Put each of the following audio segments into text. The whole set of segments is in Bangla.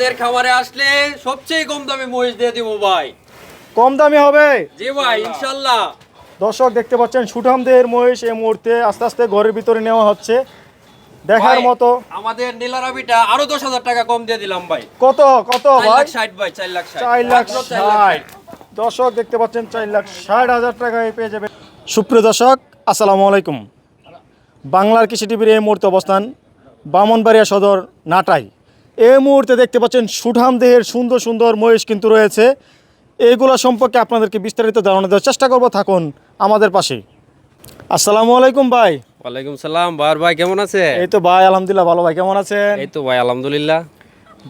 আমাদের খামারে আসলে সবচেয়ে কম দামে মহিষ দিয়ে দিব ভাই। কম দামি হবে? জি ভাই ইনশাল্লাহ। দর্শক দেখতে পাচ্ছেন সুঠামদের মহিষ এই মুহূর্তে আস্তে আস্তে ঘরের ভিতরে নেওয়া হচ্ছে। দেখার মতো। আমাদের নীলারাবিটা আরও দশ হাজার টাকা কম দিয়ে দিলাম ভাই। কত? কত ভাই? ষাট ভাই চার লাখ চার লাখ চার লাখ ষাট। দর্শক দেখতে পাচ্ছেন চার লাখ ষাট হাজার টাকায় পেয়ে যাবে সুপ্রিয় দর্শক আসসালামু আলাইকুম। বাংলার কৃষি টিভির এই মুহূর্তে অবস্থান বামনবাড়িয়া সদর নাটাই। এই মুহূর্তে দেখতে পাচ্ছেন সুঠাম দেহের সুন্দর সুন্দর মহিষ কিন্তু রয়েছে। এইগুলো সম্পর্কে আপনাদেরকে বিস্তারিত ধারণা দেওয়ার চেষ্টা করব। থাকুন আমাদের পাশে। আসসালামু আলাইকুম ভাই। ওয়ালাইকুম সালাম। বার ভাই কেমন আছে এই তো ভাই আলহামদুলিল্লাহ ভালো ভাই কেমন আছেন? এই তো ভাই আলহামদুলিল্লাহ।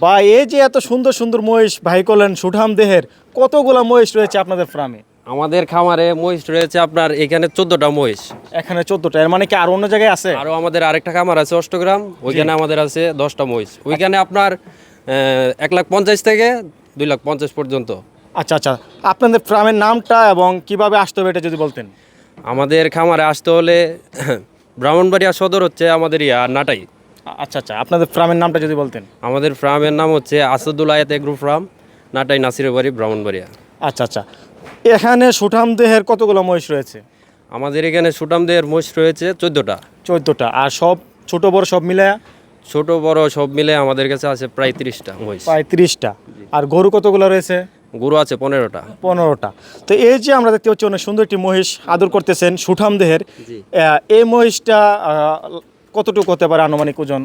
ভাই এই যে এত সুন্দর সুন্দর মহিষ ভাই করলেন সুঠাম দেহের কতগুলা মহিষ রয়েছে আপনাদের ফার্মে? আমাদের খামারে মহিষ রয়েছে আপনার এখানে চোদ্দটা মহিষ। এখানে চোদ্দটা এর মানে কি আর অন্য জায়গায় আছে? আরও আমাদের আরেকটা খামার আছে অষ্টগ্রাম ওইখানে আমাদের আছে দশটা মহিষ। ওইখানে আপনার এক লাখ পঞ্চাশ থেকে দুই লাখ পঞ্চাশ পর্যন্ত। আচ্ছা আচ্ছা। আপনাদের ফার্মের নামটা এবং কীভাবে আসতে হবে এটা যদি বলতেন। আমাদের খামারে আসতে হলে ব্রাহ্মণবাড়িয়া সদর হচ্ছে আমাদের ইয়া নাটাই। আচ্ছা আচ্ছা। আপনাদের ফার্মের নামটা যদি বলতেন। আমাদের ফার্মের নাম হচ্ছে আসাদুল আয়াত এগ্রো ফার্ম নাটাই নাসিরের বাড়ি ব্রাহ্মণবাড়িয়া। আচ্ছা আচ্ছা। এখানে সুঠাম দেহের কতগুলো মহিষ রয়েছে? আমাদের এখানে সুটামদের মহিষ রয়েছে চোদ্দোটা। চোদ্দোটা। আর সব ছোট বড় সব মিলে ছোট বড় সব মিলে আমাদের কাছে আছে প্রায় তিরিশটা মহিষ। প্রায় তিরিশটা। আর গরু কতগুলো রয়েছে? গরু আছে পনেরোটা। পনেরোটা। তো এই যে আমরা দেখতে পাচ্ছি অনেক সুন্দর একটি মহিষ আদর করতেছেন সুঠাম দেহের। এই মহিষটা কতটুকু হতে পারে আনুমানিক ওজন?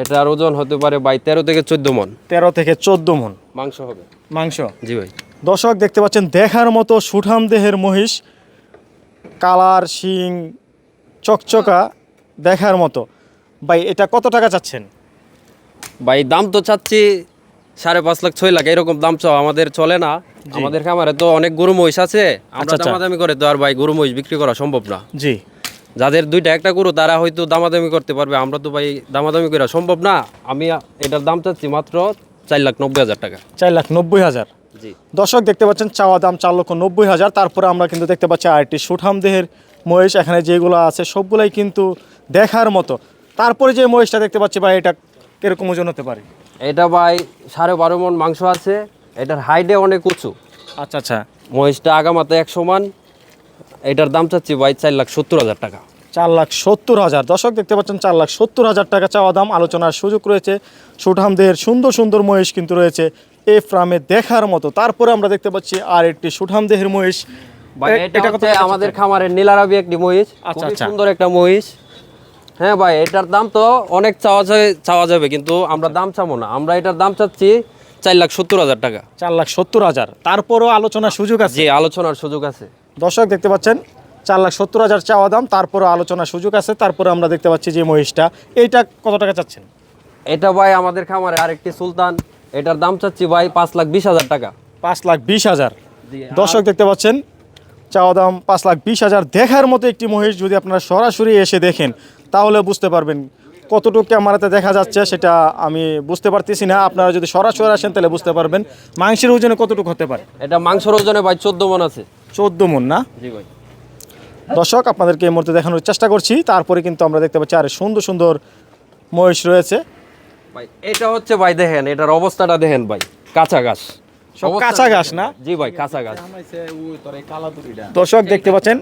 এটার ওজন হতে পারে বাই তেরো থেকে চোদ্দ মন। তেরো থেকে চোদ্দ মন। মাংস হবে। মাংস? জি ভাই। দর্শক দেখতে পাচ্ছেন দেখার মতো সুঠাম দেহের মহিষ কালার শিং চকচকা দেখার মতো। ভাই এটা কত টাকা চাচ্ছেন? ভাই দাম তো চাচ্ছি সাড়ে পাঁচ লাখ ছয় লাখ এরকম দাম চাও আমাদের চলে না। আমাদের খামারে তো অনেক গরু মহিষ আছে। আমরা আচ্ছা, আচ্ছা। দামাদামি করে তো আর ভাই গরু মহিষ বিক্রি করা সম্ভব না। জি। যাদের দুইটা একটা গরু তারা হয়তো দামাদামি করতে পারবে। আমরা তো ভাই দামাদামি করা সম্ভব না। আমি এটার দাম চাচ্ছি মাত্র চার লাখ নব্বই হাজার টাকা। চার লাখ নব্বই হাজার। দর্শক দেখতে পাচ্ছেন চাওয়া দাম চার লক্ষ নব্বই হাজার। তারপরে আমরা কিন্তু দেখতে পাচ্ছি আরেকটি সুঠাম দেহের মহিষ। এখানে যেগুলো আছে সবগুলাই কিন্তু দেখার মতো। তারপরে যে মহিষটা দেখতে পাচ্ছি ভাই এটা কীরকম ওজন হতে পারে? এটা ভাই সাড়ে বারো মন মাংস আছে। এটার হাইটে অনেক উঁচু। আচ্ছা আচ্ছা। মহিষটা আগামাতে এক সমান এটার দাম চাচ্ছি ভাই চার লাখ সত্তর হাজার টাকা। চার লাখ সত্তর হাজার। দর্শক দেখতে পাচ্ছেন চার লাখ সত্তর হাজার টাকা চাওয়া দাম। আলোচনার সুযোগ রয়েছে। সুঠামদের সুন্দর সুন্দর মহিষ কিন্তু রয়েছে। এই ফার্মে দেখার মতো। তারপরে আমরা দেখতে পাচ্ছি আর একটি সুঠাম দেহের মহিষ। ভাই এটা আমাদের? খামারের নীলারাবি একটি মহিষ। আচ্ছা, আচ্ছা। সুন্দর একটা মহিষ। হ্যাঁ ভাই এটার দাম তো অনেক চাওয়া যায় চাওয়া যাবে কিন্তু আমরা দাম চাবো না। আমরা এটার দাম চাচ্ছি চার লাখ সত্তর হাজার টাকা। চার লাখ সত্তর হাজার। তারপরও আলোচনার সুযোগ আছে। আলোচনার সুযোগ আছে। দর্শক দেখতে পাচ্ছেন? চার লাখ সত্তর হাজার চাওয়া দাম তারপরও আলোচনার সুযোগ আছে। তারপরে আমরা দেখতে পাচ্ছি যে মহিষটা। এইটা কত টাকা চাচ্ছেন? এটা ভাই আমাদের খামারে আরেকটি সুলতান। এটার দাম চাচ্ছি ভাই পাঁচ লাখ বিশ হাজার টাকা। পাঁচ লাখ বিশ হাজার। দর্শক দেখতে পাচ্ছেন চাওয়া দাম পাঁচ লাখ বিশ হাজার। দেখার মতো একটি মহিষ যদি আপনারা সরাসরি এসে দেখেন তাহলে বুঝতে পারবেন কতটুকু ক্যামেরাতে দেখা যাচ্ছে সেটা আমি বুঝতে পারতেছি না। আপনারা যদি সরাসরি আসেন তাহলে বুঝতে পারবেন মাংসের ওজনে কতটুকু হতে পারে। এটা মাংসের ওজনে ভাই চোদ্দ মন আছে। চোদ্দ মন না? জি ভাই। দর্শক আপনাদেরকে এই মুহূর্তে দেখানোর চেষ্টা করছি। তারপরে কিন্তু আমরা দেখতে পাচ্ছি আরে সুন্দর সুন্দর মহিষ রয়েছে। ভাই এটা হচ্ছে ভাই দেখেন এটার অবস্থাটা দেখেন ভাই কাঁচা ঘাস সব কাঁচা ঘাস না? জি ভাই কাঁচা ঘাস দর্শক দেখতে পাচ্ছেন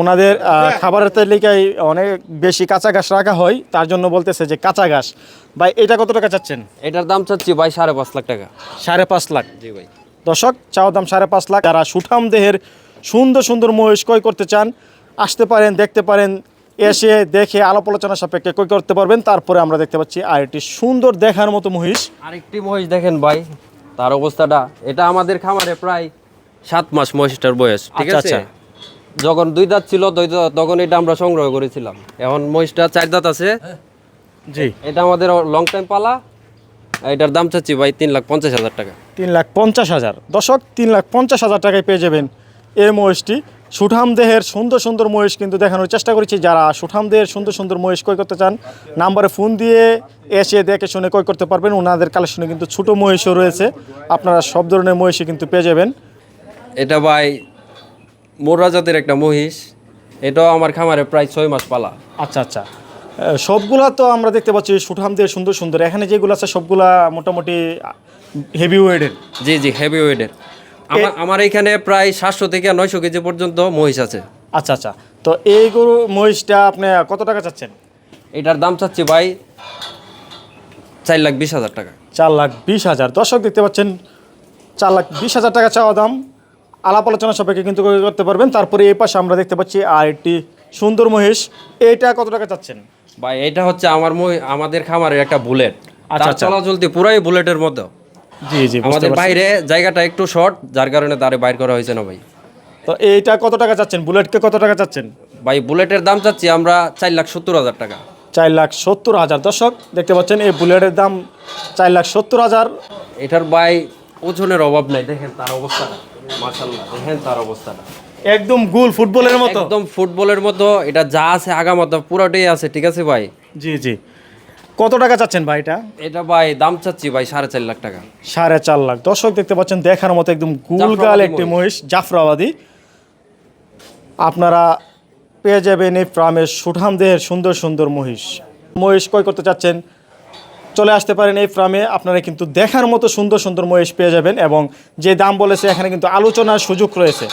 ওনাদের খাবারের তালিকায় অনেক বেশি কাঁচা ঘাস রাখা হয় তার জন্য বলতেছে যে কাঁচা ঘাস ভাই এটা কত টাকা চাচ্ছেন? এটার দাম চাচ্ছি ভাই সাড়ে পাঁচ লাখ টাকা। সাড়ে পাঁচ লাখ। জি ভাই। দর্শক চাওয়া দাম সাড়ে পাঁচ লাখ। যারা সুঠাম দেহের সুন্দর সুন্দর মহিষ ক্রয় করতে চান আসতে পারেন দেখতে পারেন এসে দেখে আলাপ আলোচনা সাপেক্ষে কই করতে পারবেন তারপরে আমরা দেখতে পাচ্ছি আর একটি সুন্দর দেখার মতো মহিষ। আরেকটি মহিষ দেখেন ভাই তার অবস্থাটা এটা আমাদের খামারে প্রায় সাত মাস মহিষটার বয়স ঠিক আচ্ছা, আছে? আচ্ছা। যখন দুই দাঁত ছিল দুই দাঁত তখন এটা আমরা সংগ্রহ করেছিলাম। এখন মহিষটা চার দাঁত আছে। জি। এটা আমাদের লং টাইম পালা। এটার দাম চাচ্ছি ভাই তিন লাখ পঞ্চাশ হাজার টাকা। তিন লাখ পঞ্চাশ হাজার। দশক তিন লাখ পঞ্চাশ হাজার টাকায় পেয়ে যাবেন এই মহিষটি। সুঠাম দেহের সুন্দর সুন্দর মহিষ কিন্তু দেখানোর চেষ্টা করেছি। যারা সুঠাম দেহের সুন্দর সুন্দর মহিষ ক্রয় করতে চান নাম্বারে ফোন দিয়ে এসে দেখে শুনে ক্রয় করতে পারবেন। ওনাদের কালেকশনে কিন্তু ছোটো মহিষও রয়েছে। আপনারা সব ধরনের মহিষই কিন্তু পেয়ে যাবেন। এটা ভাই মোররা জাতের একটা মহিষ। এটাও আমার খামারে প্রায় ছয় মাস পালা। আচ্ছা আচ্ছা। সবগুলা তো আমরা দেখতে পাচ্ছি সুঠাম দিয়ে সুন্দর সুন্দর। এখানে যেগুলো আছে সবগুলা মোটামুটি হেভি ওয়েডের জি জি হেভি ওয়েটের আমার আমার এখানে প্রায় সাতশো থেকে নয়শো কেজি পর্যন্ত মহিষ আছে। আচ্ছা আচ্ছা। তো এই গরু মহিষটা আপনি কত টাকা চাচ্ছেন? এটার দাম চাচ্ছি ভাই চার লাখ বিশ হাজার টাকা। চার লাখ বিশ হাজার। দর্শক দেখতে পাচ্ছেন চার লাখ বিশ হাজার টাকা চাওয়া দাম। আলাপ আলোচনা সবাইকে কিন্তু করতে পারবেন। তারপরে এই পাশে আমরা দেখতে পাচ্ছি আর একটি সুন্দর মহিষ। এটা কত টাকা চাচ্ছেন? ভাই এটা হচ্ছে আমার আমাদের খামারের একটা বুলেট। আচ্ছা, আচ্ছা। চলাচলতি পুরাই বুলেটের মতো বুঝতে আমাদের বাইরে জায়গাটা একটু শর্ট যার কারণে তারে বাইর করা হয়েছে না ভাই। তো এইটা কত টাকা চাচ্ছেন? বুলেটকে কত টাকা চাচ্ছেন? ভাই বুলেটের দাম চাচ্ছি আমরা চার লাখ সত্তর হাজার টাকা। চার লাখ সত্তর হাজার। দর্শক দেখতে পাচ্ছেন এই বুলেটের দাম চার লাখ সত্তর হাজার। এটার ভাই ওজনের অভাব নাই। দেখেন তার অবস্থাটা। মাশাল্লাহ দেখেন তার অবস্থাটা। একদম গুল ফুটবলের মতো। একদম ফুটবলের মতো। এটা যা আছে আগামাতা পুরোটাই আছে ঠিক আছে ভাই? জি জি। কত টাকা চাচ্ছেন ভাই এটা? এটা ভাই দাম চাচ্ছি ভাই সাড়ে চার লাখ টাকা। সাড়ে চার লাখ। দর্শক দেখতে পাচ্ছেন দেখার মতো একদম গুলগাল একটি মহিষ। জাফরাবাদী। আপনারা পেয়ে যাবেন এই ফার্মের সুঠাম দেহের সুন্দর সুন্দর মহিষ। মহিষ কয় করতে চাচ্ছেন চলে আসতে পারেন এই ফার্মে। আপনারা কিন্তু দেখার মতো সুন্দর সুন্দর মহিষ পেয়ে যাবেন এবং যে দাম বলেছে এখানে কিন্তু আলোচনার সুযোগ রয়েছে।